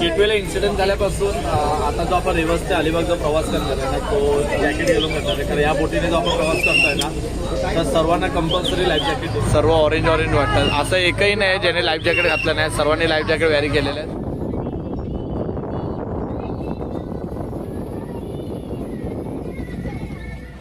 गेटवेला incident झाल्यापासून आता जो आपण रेवस ते अलिबाग जो प्रवास करणार आहे ना तो जॅकेट घालून करणार आहे. कारण या बोटीने जो आपण प्रवास करतोय ना तर सर्वांना कंपल्सरी लाईफ जॅकेट सर्व ऑरेंज ऑरेंज वाटतात असं एकही नाही ज्याने लाईफ जॅकेट घातलं नाही सर्वांनी लाईफ जॅकेट वॅरी केलेलं आहे.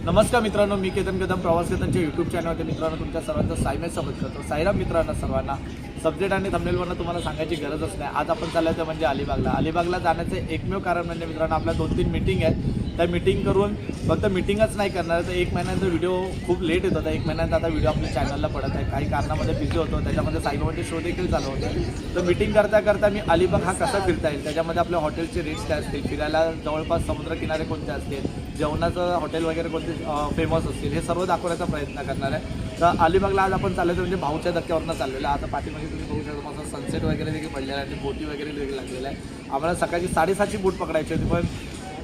नमस्कार मित्रांनो मी केतन कदम प्रवास केतनच्या यूट्यूब चॅनलवरती मित्रांनो तुमच्या सर्वांचं सायमेच सोबत करतो. साईराम मित्रांनो सर्वांना सब्जेक्ट आणि थंबनेलवरनं तुम्हाला सांगायची गरजच नाही. आज आपण चालायचं म्हणजे अलिबागला. अलिबागला जाण्याचं एकमेव कारण म्हणजे मित्रांनो आपल्या दोन तीन मिटिंग आहेत. त्या मिटिंग करून फक्त मिटिंगच नाही करणार तर एक महिन्याचा व्हिडिओ खूप लेट येत. होता एक महिन्यानंतर आता व्हिडिओ आपल्या चॅनलला पडत आहे. काही कारणामध्ये बिझी होतो. त्याच्यामध्ये साईबाबाचे शो देखील चालू होते. तर मिटिंग करता करता मी अलिबाग हा कसा फिरता येईल? त्याच्यामध्ये आपल्या हॉटेलचे रेट्स काय असतील? फिरायला जवळपास समुद्रकिनारे कोणते असतील? जेवणाचं हॉटेल वगैरे कोणते फेमस असतील हे सर्व दाखवण्याचा प्रयत्न करणार आहे. तर अलिबागला आज आपण चाललो म्हणजे भाऊच्या धक्क्यावरनं चाललेलं आहे. आता पाठीमागे तुम्ही बघू शकता माझा सनसेट वगैरे देखील पडलेला आहे आणि बोटी वगैरे देखील लागलेला आहे आम्हाला सकाळची साडेसातची बोट पकडायची होती पण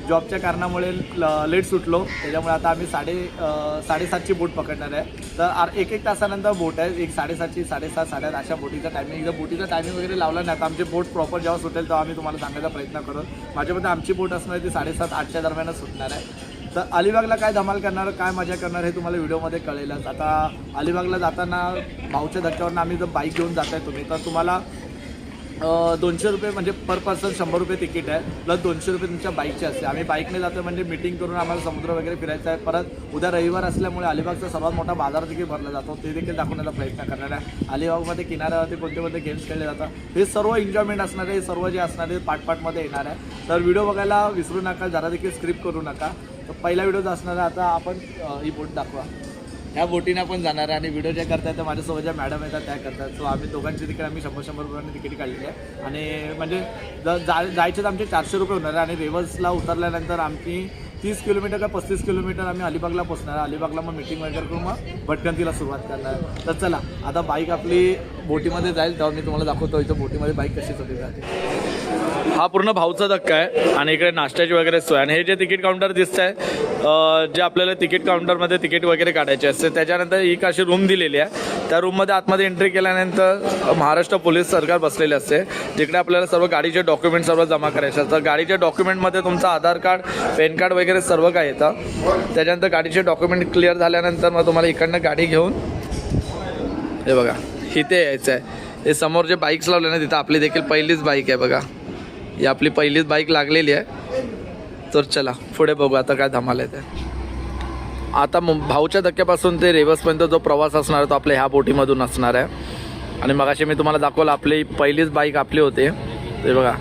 जॉबच्या कारणामुळे लेट सुटलो. त्याच्यामुळे आता आम्ही साडे साडेसातची बोट पकडणार आहे. तर आर- एक एक तासानंतर बोट आहे. एक साडेसातची साडेसात साडेआठ अशा बोटीचा टायमिंग एकदा बोटीचा टायमिंग वगैरे लावला नाही आता आमची बोट प्रॉपर जेव्हा सुटेल तेव्हा आम्ही तुम्हाला सांगायचा प्रयत्न करू माझ्यामध्ये आमची बोट असणार आहे ती साडेसात आठच्या दरम्यानच सुटणार आहे. तर अलिबागला काय धमाल करणार काय मजा करणार हे तुम्हाला व्हिडिओमध्ये कळेलच. आता अलिबागला जाताना भाऊच्या धक्क्यावरनं आम्ही जर बाईक घेऊन जात आहे तुम्ही तर तुम्हाला दोनशे रुपये म्हणजे पर पर्सन शंभर रुपये तिकीट आहे. प्लस दोनशे रुपये तुमच्या बाईकचे असते. आम्ही बाईकने जातो म्हणजे मिटिंग करून आम्हाला समुद्र वगैरे फिरायचा आहे. परत उद्या रविवार असल्यामुळे अलिबागचा सर्वात मोठा बाजार देखील भरला जातो. ते देखील दाखवण्याचा प्रयत्न करणार आहे. अलिबागमध्ये किनाऱ्यावरती कोणते कोणते गेम्स खेळले जातात हे सर्व एन्जॉयमेंट असणार आहे. हे सर्व जे असणार आहे पार्ट येणार आहे. तर व्हिडिओ बघायला विसरू नका जरा देखील स्क्रिप्ट करू नका. तर पहिला व्हिडिओ असणार आहे आता आपण ही बोट दाखवा. ह्या बोटीने आपण जाणार आहे आणि व्हिडिओ ज्या करतात तर माझ्यासोबत ज्या मॅडम येतात त्या करतात. सो आम्ही दोघांची तिकीट आम्ही शंभर शंभर रुपयाने तिकीट काढलेली आहे. आणि म्हणजे जा जायचे तर आमचे चारशे रुपये होणार आहे. आणि रेवर्सला उतरल्यानंतर आमची तीस किलोमीटर का पस्तीस किलोमीटर आम्ही अलिबागला पोचणार आहे. अलिबागला मग मीटिंग वगैरे करून मग भटकंतीला सुरुवात करणार तर चला आता बाईक आपली बोटीमध्ये जाईल. तेव्हा मी तुम्हाला दाखवतो इथं बोटीमध्ये बाईक कशी चढली जाते. हा पूर्ण भाऊचा धक्का आहे आणि इकडे नाश्त्याची वगैरे सोय. आणि हे जे तिकीट काउंटर दिसत आहे जे आपल्याला तिकीट काउंटरमध्ये तिकीट वगैरे काढायचे असते त्याच्यानंतर एक अशी रूम दिलेली आहे. त्या रूममध्ये आतमध्ये एंट्री केल्यानंतर महाराष्ट्र पोलीस सरकार बसलेले असते. जिकडे आपल्याला सर्व गाडीचे डॉक्युमेंट सर्व जमा करायचे असतात. गाडीच्या डॉक्युमेंटमध्ये तुमचं आधार कार्ड पॅन कार्ड वगैरे सर्व काय येतं. त्याच्यानंतर गाडीचे डॉक्युमेंट क्लिअर झाल्यानंतर मग तुम्हाला इकडनं गाडी घेऊन हे बघा इथे यायचं आहे हे समोर जे बाईक्स लावले ना तिथं आपली देखील पहिलीच बाईक आहे बघा. ही आपली पहिलीच बाईक लागलेली आहे. तर चला पुढे बघू आता काय धमाल आहे ते आता मुं- भाऊच्या धक्क्यापासून ते रेवसपर्यंत जो प्रवास असणार आहे तो आपल्या ह्या बोटीमधून असणार आहे. आणि मगाशी मी तुम्हाला दाखवलं आपली पहिलीच बाईक आपली होती. ते बघा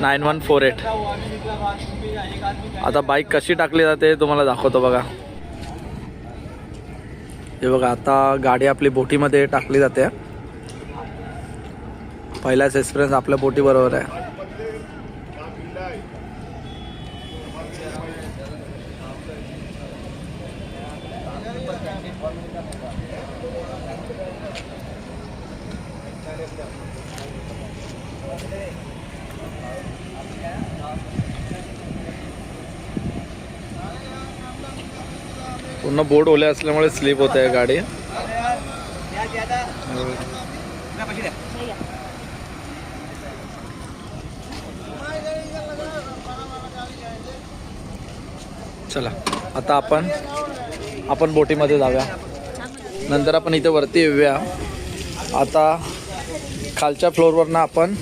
नाईन वन फोर एट आता बाईक कशी टाकली जाते तुम्हाला दाखवतो बघा. हे बघा आता गाडी आपली बोटीमध्ये टाकली जाते. पहिलाच एक्सपिरियन्स आपल्या बोटीबरोबर आहे. पूर्ण बोट ओले असल्यामुळे स्लिप होत आहे गाडी. चला आता आपण आपण बोटीमध्ये जाऊया. नंतर आपण इथे वरती येऊया. आता खालच्या फ्लोअरवरनं आपण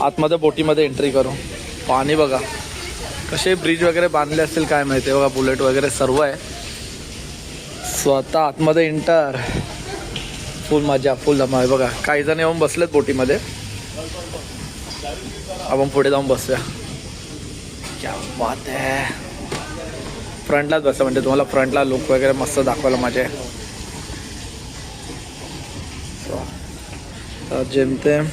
आतमध्ये बोटीमध्ये एंट्री करू. पाणी बघा. कसे ब्रिज वगैरे बांधले असतील काय माहिती बघा बुलेट वगैरे सर्व आहे. स्वतः आतमध्ये इंटर. फुल मजा फुल धमाल. बघा काही जण येऊन बसलेत बोटीमध्ये. आपण पुढे जाऊन बसूया. क्या बात आहे फ्रंटलाच बसा म्हणजे तुम्हाला फ्रंटला लुक वगैरे मस्त दाखवायला माझे आहे. जेमतेम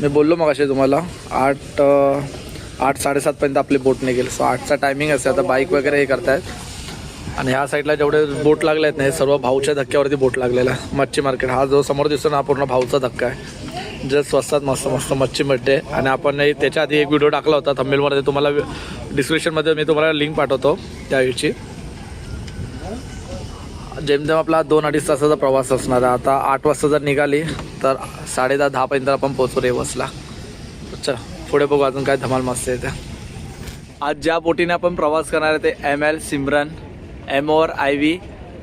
मी बोललो मग असे तुम्हाला आठ आठ साडेसातपर्यंत आपली बोट निघेल. सो आठचा टायमिंग असे आता बाईक वगैरे हे करतायत. आणि ह्या साईडला जेवढे बोट लागले आहेत नाही सर्व भाऊच्या धक्क्यावरती बोट लागलेला आहे. मच्छी मार्केट. हा जो समोर दिसतो ना हा पूर्ण भाऊचा धक्का आहे. जे स्वस्तात मस्त मस्त मच्छी मिळते. आणि आपण त्याच्या आधी एक व्हिडिओ टाकला होता थंबेलमध्ये तुम्हाला डिस्क्रिप्शनमध्ये मी तुम्हाला लिंक पाठवतो त्यावेळीची जेमतेम आपला दोन अडीच तासाचा प्रवास असणार आहे. आता आठ वाजता जर निघाली तर साडे दहा दहापर्यंत आपण पोचू रेवसला चला पुढे बघू अजून काय धमाल मस्त येते. आज ज्या बोटीने आपण प्रवास करणार आहे ते M L Simran M or I V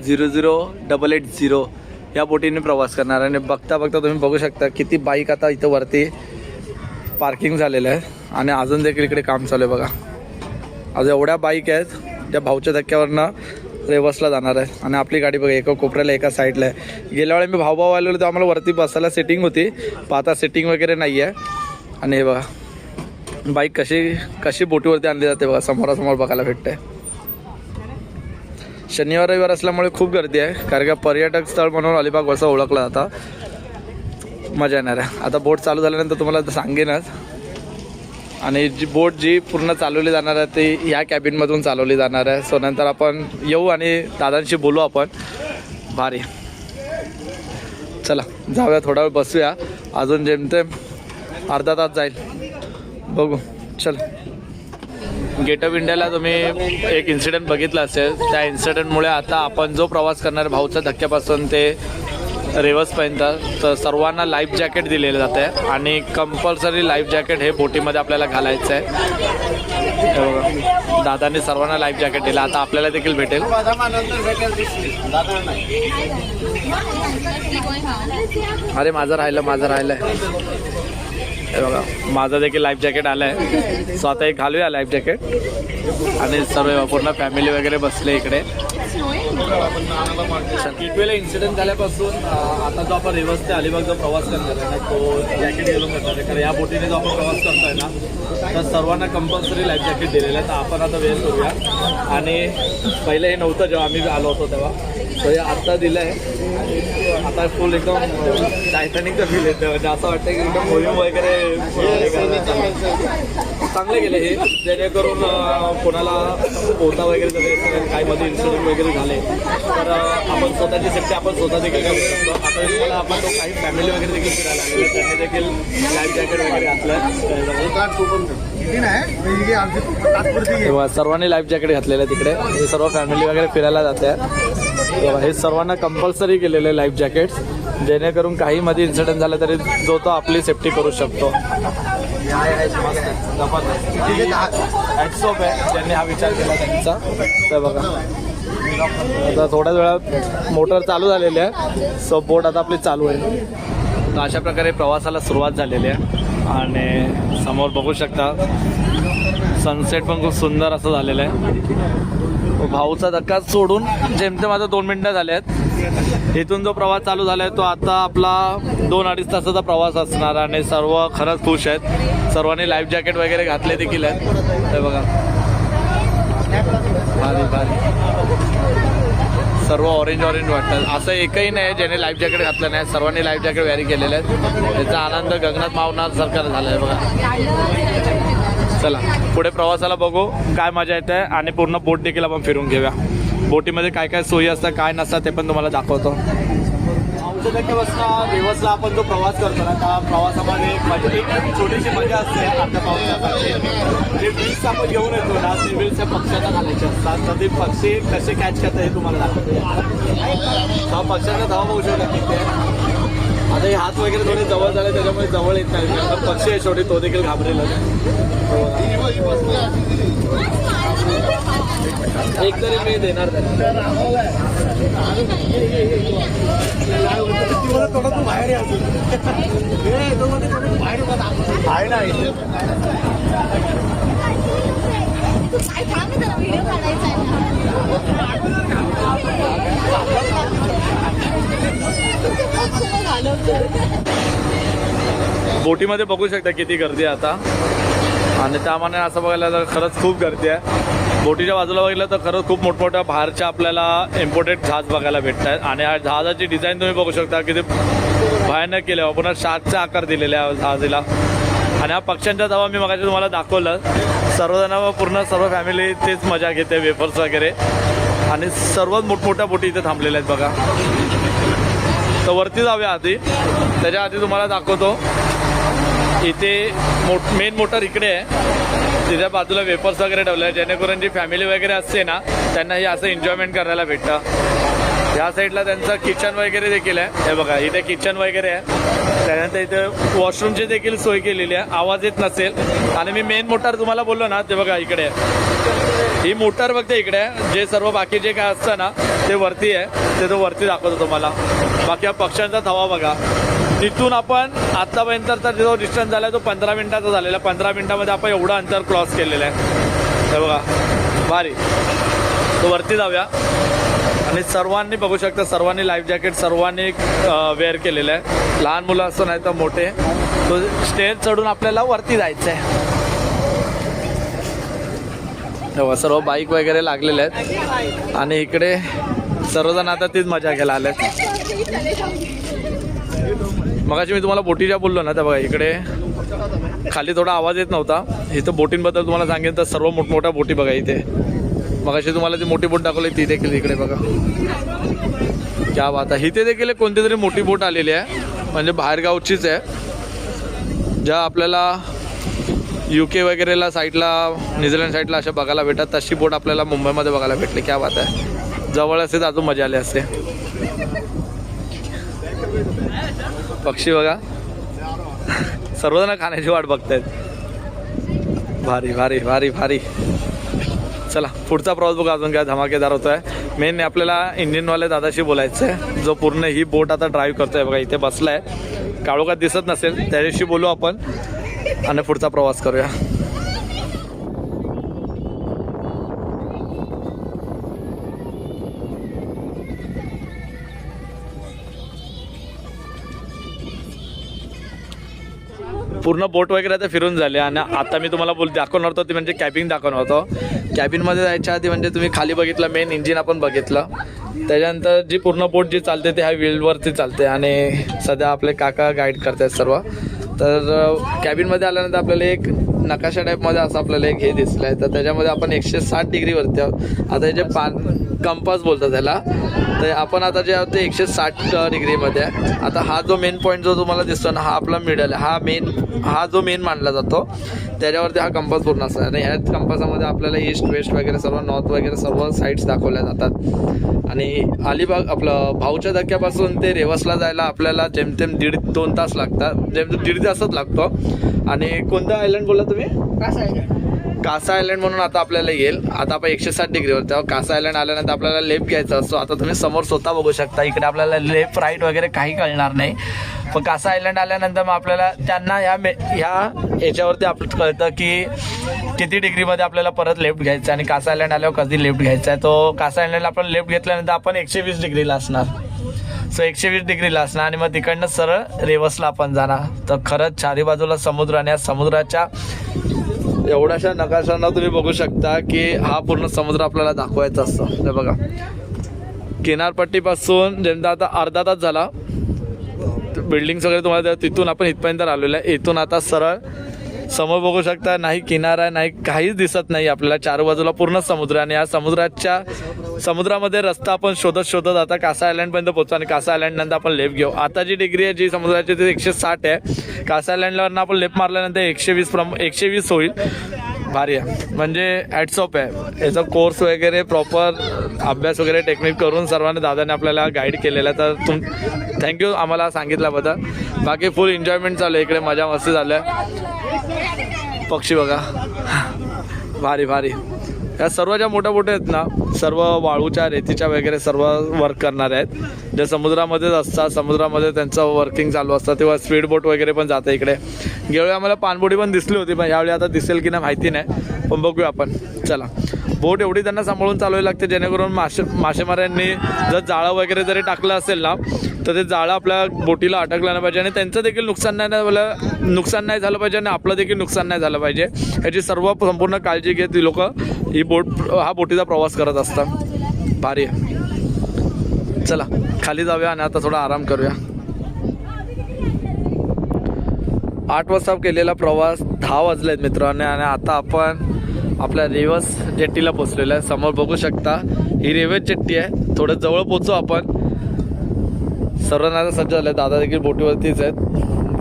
zero zero double eight zero या बोटीने प्रवास करणार आहे. आणि बघता बघता तुम्ही बघू शकता किती बाईक आता इथं वरती पार्किंग झालेलं आहे. आणि अजून देखील इकडे काम चालू आहे बघा. आज एवढ्या बाईक आहेत त्या भाऊच्या धक्क्यावरनं रेवसला जाणार आहे. आणि आपली गाडी बघा एका कोपऱ्याला एका साईडला आहे. गेल्या वेळी मी भाऊभाऊ आलेलो तर आम्हाला वरती बसायला सेटिंग होती. पण आता सेटिंग वगैरे नाही आहे आणि हे बघा बाईक कशी कशी बोटीवरती आणली जाते बघा समोरासमोर बघायला भेटते शनिवार रविवार असल्यामुळे खूप गर्दी आहे कारण का पर्यटक स्थळ म्हणून अलिबाग वसा ओळखला जाता. मजा येणार आहे. आता बोट चालू झाल्यानंतर तुम्हाला सांगेनच. आणि जी बोट जी पूर्ण चालवली जाणार आहे ती ह्या कॅबिनमधून चालवली जाणार आहे. सो नंतर आपण येऊ आणि दादांशी बोलू आपण. भारी. चला जाऊया थोडा वेळ बसूया. अजून जेमतेम अर्धा तास जाईल. बघू. चल. गेट ऑफ इंडियाला तुम्ही एक इन्सिडेंट बघितला असेल त्या इन्सिडेंटमुळे आता आपण जो प्रवास करणार आहे भाऊच्या धक्क्यापासून ते रेवसपर्यंत तर सर्वांना लाईफ जॅकेट दिलेलं जातं आहे आणि कंपल्सरी लाईफ जॅकेट हे बोटीमध्ये आपल्याला घालायचं आहे. दादाने सर्वांना लाईफ जॅकेट दिलं आता आपल्याला देखील भेटेल. अरे माझं राहिलं माझं राहिलं हे बघा माझं देखील लाईफ जॅकेट आलं आहे सो आता एक घालूया लाईफ जॅकेट आणि सर्व पूर्ण फॅमिली वगैरे बसले इकडे. किटवेला इन्सिडेंट झाल्यापासून आता जो आपण रिवर्स ते अलिबाग जो प्रवास करणार आहे ना तो जॅकेट घेऊन करणार कारण या बोटीने जो आपण प्रवास करतोय ना तर सर्वांना कंपल्सरी लाईफ जॅकेट दिलेलं आहे. तर आपण आता वेळ करूया. आणि पहिलं हे नव्हतं जेव्हा आम्ही आलो होतो तेव्हा. तर हे आत्ता दिलं आहे आता फुल एकदम टायटॅनिकचं फील येतं. म्हणजे असं वाटतं की एकदम मोहीम वगैरे चांगले गेले हे. जेणेकरून कोणाला पोहता वगैरे जर काही मध्ये इन्सिडेंट वगैरे झाले तर आपण स्वतःची सेफ्टी आपण स्वतः देखील करू शकतो आता आपण तो काही फॅमिली वगैरे देखील फिरायला लागले. त्यांनी देखील लाईफ जॅकेट वगैरे घातलं. सर्वांनी लाईफ जॅकेट घातलेलं आहे तिकडे. हे सर्व फॅमिली वगैरे फिरायला जाते हे सर्वांना कंपल्सरी केलेले आहे लाईफ जॅकेट जेणेकरून काही मध्ये इन्सिडेंट झालं तरी जो तो आपली सेफ्टी करू शकतो. हॅट्सऑफ आहे ज्यांनी हा विचार केला त्यांचा. तर बघा. आता थोड्याच वेळात मोटर चालू झालेली आहे. सो बोट आता आपली चालू आहे. तर अशा प्रकारे प्रवासाला सुरुवात झालेली आहे. आणि समोर बघू शकता सनसेट पण खूप सुंदर असं झालेलं आहे. भाऊचा धक्का सोडून जेमतेम आता दोन मिनटं झाले आहेत. इथून जो प्रवास चालू झाला आहे तो आता आपला दोन अडीच तासाचा प्रवास असणार आणि सर्व खरंच खुश आहेत. सर्वांनी लाईफ जॅकेट वगैरे घातले देखील आहेत. हे बघा. भारी भारी. सर्व ऑरेंज ऑरेंज वाटतात. असं एकही नाही ज्याने लाईफ जॅकेट घातलं नाही. सर्वांनी लाईफ जॅकेट वॅरी केलेले आहेत. त्याचा आनंद गगनात मावणार सरकार झाला आहे बघा. चला पुढे प्रवासाला बघू काय मजा येते आणि पूर्ण बोट देखील आपण फिरून घेऊया. बोटीमध्ये काय काय सोयी असतात काय नसतात ते पण तुम्हाला दाखवतो. आमच्या बसता दिवसला आपण जो प्रवास करतो ना त्या प्रवासामध्ये एक मजा एक छोटीशी मजा असते अर्ध्या पावसामध्ये. जे वीस आपण घेऊन येतो ना ते वीस पक्ष्यांना घालायचे असतात. तर ते पक्षी कसे कॅच करतात हे तुम्हाला दाखवतो. हा पक्ष्यांना धावा होऊ शकता तिथे आहे आता हे हात वगैरे थोडे जवळ झाले त्याच्यामुळे जवळ येत नाही. तर पक्षी आहे शेवटी तो देखील घाबरेल हो. एक तरी मी देणार आहे ना व्हिडिओ बोटीमध्ये बघू शकता किती गर्दी आहे आता. आणि त्यामाने असं बघायला तर खरंच खूप गर्दी आहे. बोटीच्या बाजूला बघितलं तर खरंच खूप मोठमोठ्या बाहेरच्या आपल्याला इम्पोर्टेड जहाज बघायला भेटत आहेत आणि या जहाजाची डिझाईन तुम्ही बघू शकता किती भयानक केले पुन्हा शार्कचा आकार दिलेले आहे जहाजीला. आणि हा पक्ष्यांच्या धावा मी मगाशी तुम्हाला दाखवलं. सर्वजण पूर्ण सर्व फॅमिली तेच मजा घेते वेफर्स वगैरे. आणि सर्वात मोठमोठ्या बोटी इथे थांबलेल्या आहेत बघा. तर वरती जाऊया आधी. त्याच्या आधी तुम्हाला दाखवतो. इथे मोठ मेन मोटर इकडे आहे. तिच्या बाजूला वेपर्स वगैरे ठेवले जेणेकरून जी फॅमिली वगैरे असते ना त्यांना हे असं एन्जॉयमेंट करायला भेटतं. या साईडला त्यांचं किचन वगैरे देखील आहे. हे बघा इथे किचन वगैरे आहे. त्यानंतर इथे वॉशरूमची देखील सोय केलेली आहे. आवाज येत नसेल. आणि मी मेन मोटार तुम्हाला बोललो ना ते बघा इकडे आहे. ही मोटार बघते इकडे आहे. जे सर्व बाकी जे काय असतं ना ते वरती आहे. ते तो वरती दाखवतो तुम्हाला. बाकी पक्ष्यांचा थवा बघा. तिथून आपण आतापर्यंत तर जो डिस्टन्स झाला तो पंधरा मिनिटाचा झालेला पंधरा मिनिटामध्ये आपण एवढं अंतर क्रॉस केलेलं आहे. हे बघा भारी. तो वरती जाऊया. आणि सर्वांनी बघू शकता सर्वांनी लाईफ जॅकेट सर्वांनी वेअर केलेलं आहे. लहान मुलं असं नाही तर मोठे. तो स्टेज चढून आपल्याला वरती जायचं आहे तेव्हा सर्व बाईक वगैरे लागलेले आहेत. आणि इकडे सर्वजण आता तीच मजा घ्यायला आले मगाशी मी तुम्हाला बोटीच्या बोललो ना तर बघा इकडे खाली थोडा आवाज येत नव्हता. इथं बोटींबद्दल तुम्हाला सांगेन तर सर्व मोठमोठ्या बोटी बघा इथे. मगाशी तुम्हाला जी मोठी बोट दाखवली ती देखील इकडे बघा. क्या बात आहे. इथे देखील कोणती तरी मोठी बोट आलेली आहे. म्हणजे बाहेरगावचीच आहे. ज्या आपल्याला यू के वगैरेला साईडला न्यूझीलंड साईडला अशा बघायला भेटतात तशी बोट आपल्याला मुंबईमध्ये बघायला भेटली. क्या बात आहे. जवळ असते अजून मजा आली असते. पक्षी बघा. सर्वजण खाण्याची वाट बघतायत. भारी भारी भारी भारी. चला पुढचा प्रवास बघा अजून काय धमाकेदार होतोय. मेन आपल्याला इंजिनवाले दादाशी बोलायचं आहे जो पूर्ण ही बोट आता ड्राईव्ह करतोय बघा इथे बसलाय. काळोखात दिसत नसेल त्याच्याशी बोलू आपण. आणि पुढचा प्रवास करूया. पूर्ण बोट वगैरे आता फिरून झाले आणि आता मी तुम्हाला बोल दाखवणार होतो ते म्हणजे कॅबिन दाखवणार होतो. कॅबिनमध्ये जायच्या आधी म्हणजे तुम्ही खाली बघितलं मेन इंजिन आपण बघितलं. त्याच्यानंतर जी पूर्ण बोट जी चालते ते ह्या व्हीलवरती चालते आणि सध्या आपले काका गाईड करतात सर्व. तर कॅबिनमध्ये आल्यानंतर आपल्याला एक नकाशा टाईपमध्ये असं आपल्याला एक हे दिसलं आहे तर त्याच्यामध्ये आपण एकशे साठ डिग्रीवरती आहोत. आता हे जे पान कंपास बोलतात त्याला तर आपण आता जे आहोत ते एकशे साठ डिग्रीमध्ये आहे. आता हा जो मेन पॉईंट जो तुम्हाला दिसतो ना हा आपला मिडल आहे. हा मेन हा जो मेन मानला जातो त्याच्यावरती हा कंपास पूर्ण असतो आणि ह्या कंपासामध्ये आपल्याला ईस्ट वेस्ट वगैरे सर्व नॉर्थ वगैरे सर्व साईड्स दाखवल्या जातात. आणि अलिबाग आपलं भाऊच्या धक्क्यापासून ते रेवसला जायला आपल्याला जेमतेम दीड दोन तास लागतात. जेमतेम दीड तासच लागतो. आणि कोणता आयलंड बोला तुम्ही? कासा आयलंड म्हणून आता आपल्याला येईल. आता आपण एकशे साठ डिग्रीवर. तेव्हा कासा आयलंड आल्यानंतर आपल्याला लेफ्ट घ्यायचा असतो. आता तुम्ही समोर स्वतः बघू शकता. इकडे आपल्याला लेफ्ट राईट वगैरे काही कळणार नाही. पण कासा आयलंड आल्यानंतर मग आपल्याला त्यांना ह्या मे ह्या याच्यावरती आपलं कळतं की किती डिग्रीमध्ये आपल्याला परत लेफ्ट घ्यायचं आहे. आणि कासा आयलंड आल्यावर कधी लेफ्ट घ्यायचा आहे. तो कासा आयलंडला आपण लेफ्ट घेतल्यानंतर आपण एकशे वीस डिग्रीला असणार. सो एकशे वीस डिग्रीला असणार. आणि मग तिकडनं सरळ रेवसला आपण जाणार. तर खरंच चारी बाजूला समुद्र आणि या समुद्राच्या एवढ्याशा नकाशांना तुम्ही बघू शकता की हा पूर्ण समुद्र आपल्याला दाखवायचा असतो. हे बघा. किनारपट्टीपासून जेमता आता अर्धा तास झाला बिल्डिंग्स वगैरे तुम्हाला तिथून आपण इथपर्यंत आलेलो आहे. इथून आता सरळ समोर बघू शकता नाही किनारा नाही काहीच दिसत नाही आपल्याला. चार बाजूला पूर्ण समुद्र आणि या समुद्राच्या समुद्रामध्ये रस्ता आपण शोधत शोधत आता कासा आयलँडपर्यंत पोहोचतो आणि कासा आयलंड नंतर आपण लेफ्ट घेऊ. आता जी डिग्री आहे जी समुद्राची ती एकशे साठ आहे. कासा आयलंडवरनं आपण लेफ्ट मारल्यानंतर एकशे वीस प्रम एकशे वीस होईल. भारी आहे. म्हणजे ॲट्सऑप आहे. याचा कोर्स वगैरे प्रॉपर अभ्यास वगैरे टेक्निक करून सर्वांनी दादाने आपल्याला गाईड केलेला आहे. तर तुम थँक्यू आम्हाला सांगितल्याबद्दल. बाकी फुल एन्जॉयमेंट चालू आहे. इकडे मजा मस्ती झालं आहे. पक्षी बघा. भारी भारी. या सर्व ज्या मोठ्या मोठ्या आहेत ना सर्व वाळूच्या रेतीच्या वगैरे सर्व वर्क करणारे आहेत. जे समुद्रामध्येच असतात समुद्रामध्ये त्यांचं वर्किंग चालू असतं तेव्हा स्पीड बोट वगैरे पण जातं इकडे. गेल्या आम्हाला पाणबुडी पण दिसली होती पण यावेळी आता दिसेल की नाही माहिती नाही. पण बघूया आपण. चला. बोट एवढी त्यांना सांभाळून चालवावी लागते जेणेकरून मासे मासेमाऱ्यांनी जर जाळं वगैरे जरी टाकलं असेल ना तर ते जाळं आपल्या बोटीला अटकलं नाही पाहिजे आणि त्यांचं देखील नुकसान नाही झालं नुकसान नाही झालं पाहिजे आणि आपलं देखील नुकसान नाही झालं पाहिजे. याची सर्व संपूर्ण काळजी घेत ही लोक ही बोट हा बोटीचा प्रवास करत असतात. भारी आहे. चला खाली जाऊया आणि आता थोडा आराम करूया. आठ वाजता केलेला प्रवास दहा वाजले आहेत मित्रांनो आणि आता आपण आपल्या रेवस जेट्टीला पोचलेलो आहे. समोर बघू शकता ही रेवस जेट्टी आहे. थोडं जवळ पोचू आपण. सर्व आता सज्ज झाले दादा देखील बोटीवरतीच आहेत.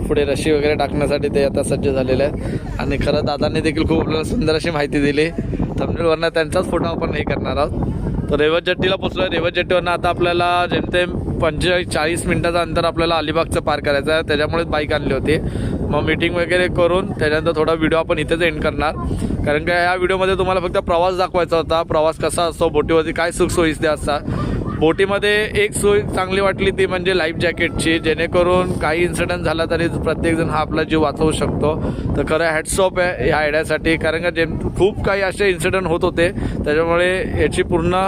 पुढे रशी वगैरे टाकण्यासाठी ते आता सज्ज झालेले आहेत. आणि खरं दादांनी देखील खूप आपल्याला सुंदर अशी माहिती दिली. थंबनेलवरनं त्यांचाच फोटो आपण हे करणार आहोत. तर रेवत जेट्टीला पोचलो आहे रेवत जेट्टीवरनं आता आपल्याला जेमतेम पंचेचाळीस चाळीस मिनटाचं अंतर आपल्याला अलिबागचं पार करायचं आहे. त्याच्यामुळेच बाईक आणली होती. मग मीटिंग वगैरे करून त्याच्यानंतर थोडा व्हिडिओ आपण इथेच एंड करणार. कारण का या व्हिडिओमध्ये तुम्हाला फक्त प्रवास दाखवायचा होता. प्रवास कसा असतो? बोटीवरती काय सुखसोयीस्ते असतात बोटीमध्ये एक सोय चांगली वाटली ती म्हणजे लाईफ जॅकेटची जेणेकरून काही इन्सिडंट झाला तरी प्रत्येकजण हा आपला जीव वाचवू शकतो. तर खरं हॅटसॉप आहे ह्या आयडियासाठी कारण का जे खूप काही असे इन्सिडंट होत होते त्याच्यामुळे याची पूर्ण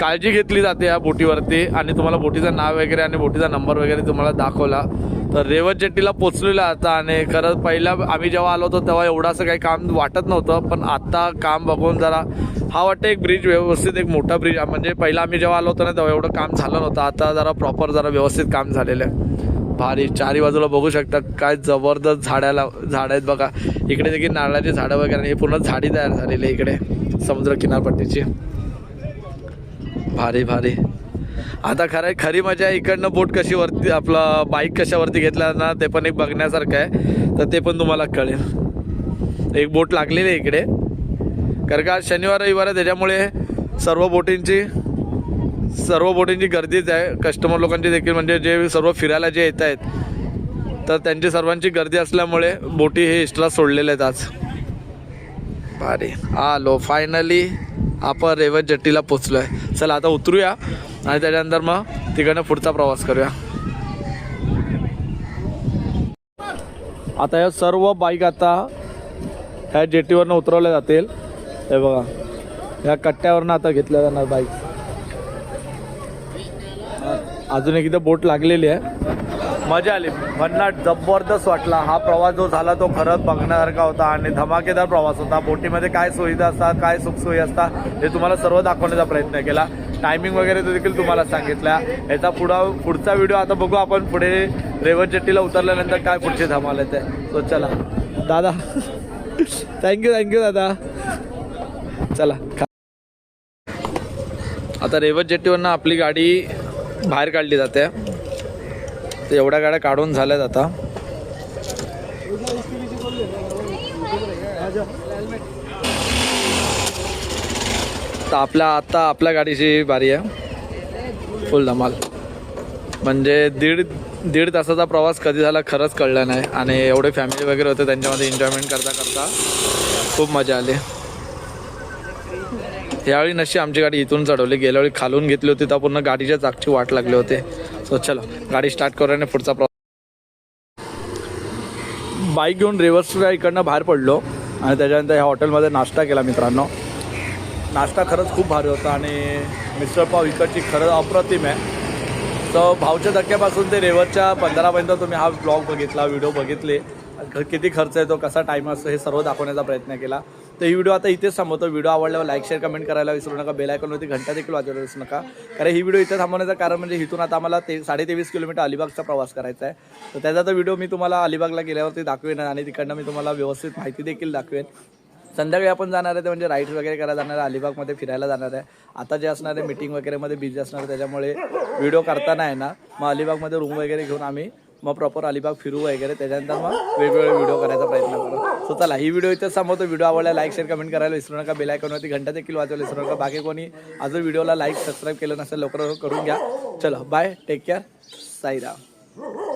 काळजी घेतली जाते या बोटीवरती. आणि तुम्हाला बोटीचं नाव वगैरे आणि बोटीचा नंबर वगैरे तुम्हाला दाखवला. तर रेवत जेट्टीला पोचलेलं आता आणि खरं पहिला आम्ही जेव्हा आलो होतो तेव्हा एवढं असं काही काम वाटत नव्हतं पण आत्ता काम बघून जरा हा वाटतं एक ब्रिज व्यवस्थित एक मोठा ब्रिज म्हणजे पहिला आम्ही जेव्हा आलो होतो ना तेव्हा एवढं काम झालं नव्हतं आता जरा प्रॉपर जरा व्यवस्थित काम झालेलं आहे. भारी चारी बाजूला बघू शकता काय जबरदस्त झाडाला झाड आहेत बघा. इकडे देखील नारळाची झाडं वगैरे आणि हे पूर्ण झाडी तयार झालेली आहे इकडे समुद्र किनारपट्टीची. भारी भारी. आता खरं खरी मजा आहे इकडनं बोट कशी वरती आपलं बाईक कशावरती घेतला ना ते पण एक बघण्यासारखं आहे. तर ते पण तुम्हाला कळेल. एक बोट लागलेली आहे इकडे. कारण का आज शनिवार रविवार आहे त्याच्यामुळे सर्व बोटींची सर्व बोटींची गर्दीच आहे. कस्टमर लोकांची देखील म्हणजे जे सर्व फिरायला जे येत आहेत तर त्यांची सर्वांची गर्दी असल्यामुळे बोटी हे एक्स्ट्रा सोडलेले आहेत आज. भारी. आलो फायनली आपण रेवत जट्टीला पोचलो आहे चला आता उतरूया आणि त्याच्यानंतर मग तिकडनं पुढचा प्रवास करूया. आता या सर्व बाईक आता ह्या जेटीवरनं उतरवल्या जातील. हे बघा ह्या कट्ट्यावरनं आता घेतल्या जाणार बाईक. अजून एक बोट लागलेली आहे. मजा आली. भन्नाट जबरदस्त वाटला. हा प्रवास जो झाला तो खरंच बघण्यासारखा होता आणि धमाकेदार प्रवास होता. बोटीमध्ये काय सुविधा असतात काय सुखसोयी असतात हे तुम्हाला सर्व दाखवण्याचा प्रयत्न केला. टायमिंग वगैरे तो देखील तुम्हाला सांगितला याचा पुढा पुढचा व्हिडिओ आता बघू आपण. पुढे रेवत जेट्टीला उतरल्यानंतर काय पुढचे धमाल येते. तो चला. दादा. थँक्यू थँक्यू दादा. चला. आता रेवत जेट्टीवरनं आपली गाडी बाहेर काढली जाते. तर एवढ्या गाड्या काढून झाल्यात आता. तर आपल्या आता आपल्या गाडीची बारी आहे. फुल धमाल. म्हणजे दीड दीड तासाचा प्रवास कधी झाला खरंच कळलं नाही. आणि एवढे फॅमिली वगैरे होते त्यांच्यामध्ये एन्जॉयमेंट करता करता खूप मजा आली. यावेळी नशी आमची गाडी इथून चढवली. गेल्यावेळी खालून घेतली होती तर पूर्ण गाडीच्या चाकची वाट लागली होती. सो चलो गाडी स्टार्ट करू आणि पुढचा प्रवास बाईक घेऊन रेवर्सच्या इकडनं बाहेर पडलो आणि त्याच्यानंतर ह्या हॉटेलमध्ये नाश्ता केला मित्रांनो. नाश्ता खरंच खूप भारी होता आणि मिसळपाव इकडची खरंच अप्रतिम आहे. तर भावच्या धक्क्यापासून ते रेवरच्या पंधरापर्यंत तुम्ही हा ब्लॉग बघितला व्हिडिओ बघितले. ख- किती खर्च येतो कसा टाईम असतो हे सर्व दाखवण्याचा प्रयत्न केला. तर ही व्हिडिओ आता इथेच थांबवतो. व्हिडिओ आवडल्यावर लाईक शेअर कमेंट करायला विसरू नका. बेलायकॉनवरती घंटा देखील वाजवायला विसरू नका. कारण ही व्हिडिओ इथे थांबवण्याचं कारण म्हणजे इथून आता आम्हाला ते साडेतेवीस किलोमीटर अलिबागचा प्रवास करायचा आहे. तर त्याचा तर व्हिडिओ मी तुम्हाला अलिबागला गेल्यावरती दाखवेन आणि तिकडनं मी तुम्हाला व्यवस्थित माहिती देखील दाखवेन. संध्याकाळी आपण जाणार आहे ते म्हणजे राईड्स वगैरे करायला जाणार आहे. अलिबागमध्ये फिरायला जाणार आहे. आता जे असणार आहे मीटिंग वगैरेमध्ये बिझी असणार आहे. त्याच्यामुळे व्हिडिओ करताना आहे ना मग अलिबागमध्ये रूम वगैरे घेऊन आम्ही मग प्रॉपर अलिबाग फिरू वगैरे त्याच्यानंतर मग वेगवेगळे व्हिडिओ करायचा प्रयत्न करू. सो चला ही व्हिडिओ इथेच थांबवतो. व्हिडिओ आवडला लाईक शेअर कमेंट करायला विसरू नका. बेल आयकॉनवरती घंटा देखील वाजवायला विसरू नका. बाकी कोणी अजून व्हिडिओला लाईक सबस्क्राईब केलं नसेल लवकर करून घ्या. चलो बाय टेक केअर साईराम